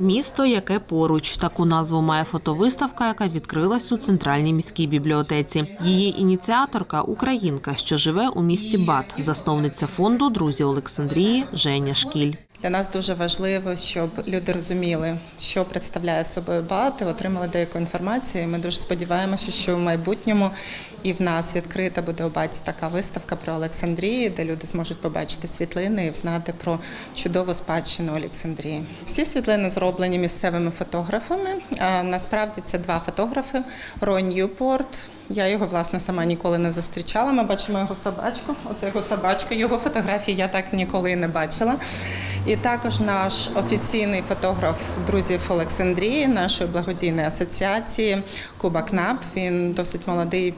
Місто, яке поруч. Таку назву має фотовиставка, яка відкрилась у центральній міській бібліотеці. Її ініціаторка українка, що живе у місті Бат, засновниця фонду Друзі Олександрії Женя Шкіль. Для нас дуже важливо, щоб люди розуміли, що представляє собою БАТ, отримали деяку інформацію. Ми дуже сподіваємося, що в майбутньому і в нас відкрита буде у БАТі така виставка про Олександрію, де люди зможуть побачити світлини і знати про чудову спадщину Олександрії. Всі світлини зроблені місцевими фотографами. А насправді це два фотографи: Рой Ньюпорт. Я його власне сама ніколи не зустрічала. Ми бачимо його собачку. Оце його собачка. Його фотографії я так ніколи не бачила. І також наш офіційний фотограф друзів Олександрії, нашої благодійної асоціації Куба Кнап. Він досить молодий.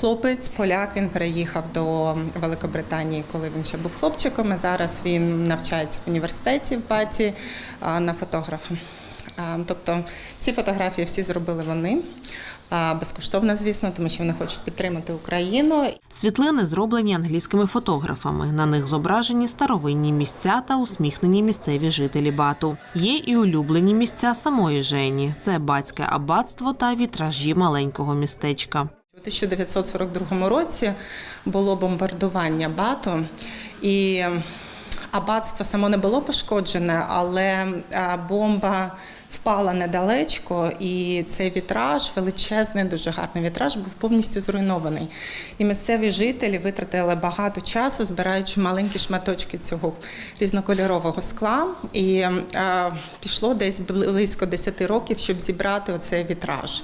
Хлопець, поляк, він переїхав до Великобританії, коли він ще був хлопчиком. І зараз він навчається в університеті в Баті на фотографа. Тобто ці фотографії всі зробили вони. Безкоштовно, звісно, тому що вони хочуть підтримати Україну. Світлини зроблені англійськими фотографами. На них зображені старовинні місця та усміхнені місцеві жителі Бату. Є і улюблені місця самої Жені. Це батське аббатство та вітражі маленького містечка. У 1942 році було бомбардування Бату, і аббатство само не було пошкоджене, але бомба впала недалечко, і цей вітраж, величезний, дуже гарний вітраж, був повністю зруйнований. І місцеві жителі витратили багато часу, збираючи маленькі шматочки цього різнокольорового скла. І а, пішло десь близько 10 років, щоб зібрати оцей вітраж.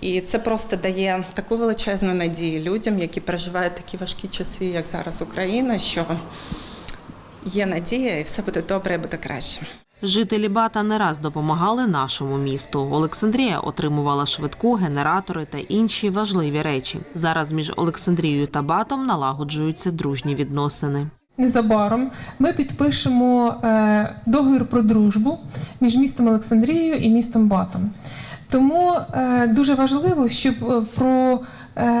І це просто дає таку величезну надію людям, які переживають такі важкі часи, як зараз Україна, що є надія, і все буде добре, і буде краще. Жителі Бата не раз допомагали нашому місту. Олександрія отримувала швидку, генератори та інші важливі речі. Зараз між Олександрією та Батом налагоджуються дружні відносини. Незабаром ми підпишемо е, договір про дружбу між містом Олександрією і містом Батом. Тому е, дуже важливо, щоб е, про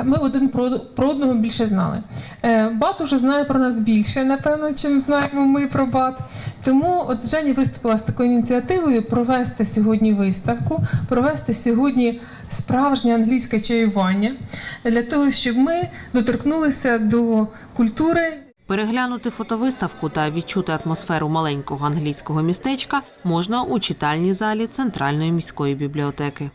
ми один про, одного більше знали. Бат уже знає про нас більше, напевно, чим знаємо ми про Бат. Тому от Женя виступила з такою ініціативою провести сьогодні виставку, провести сьогодні справжнє англійське чаювання для того, щоб ми доторкнулися до культури. Переглянути фотовиставку та відчути атмосферу маленького англійського містечка можна у читальній залі Центральної міської бібліотеки.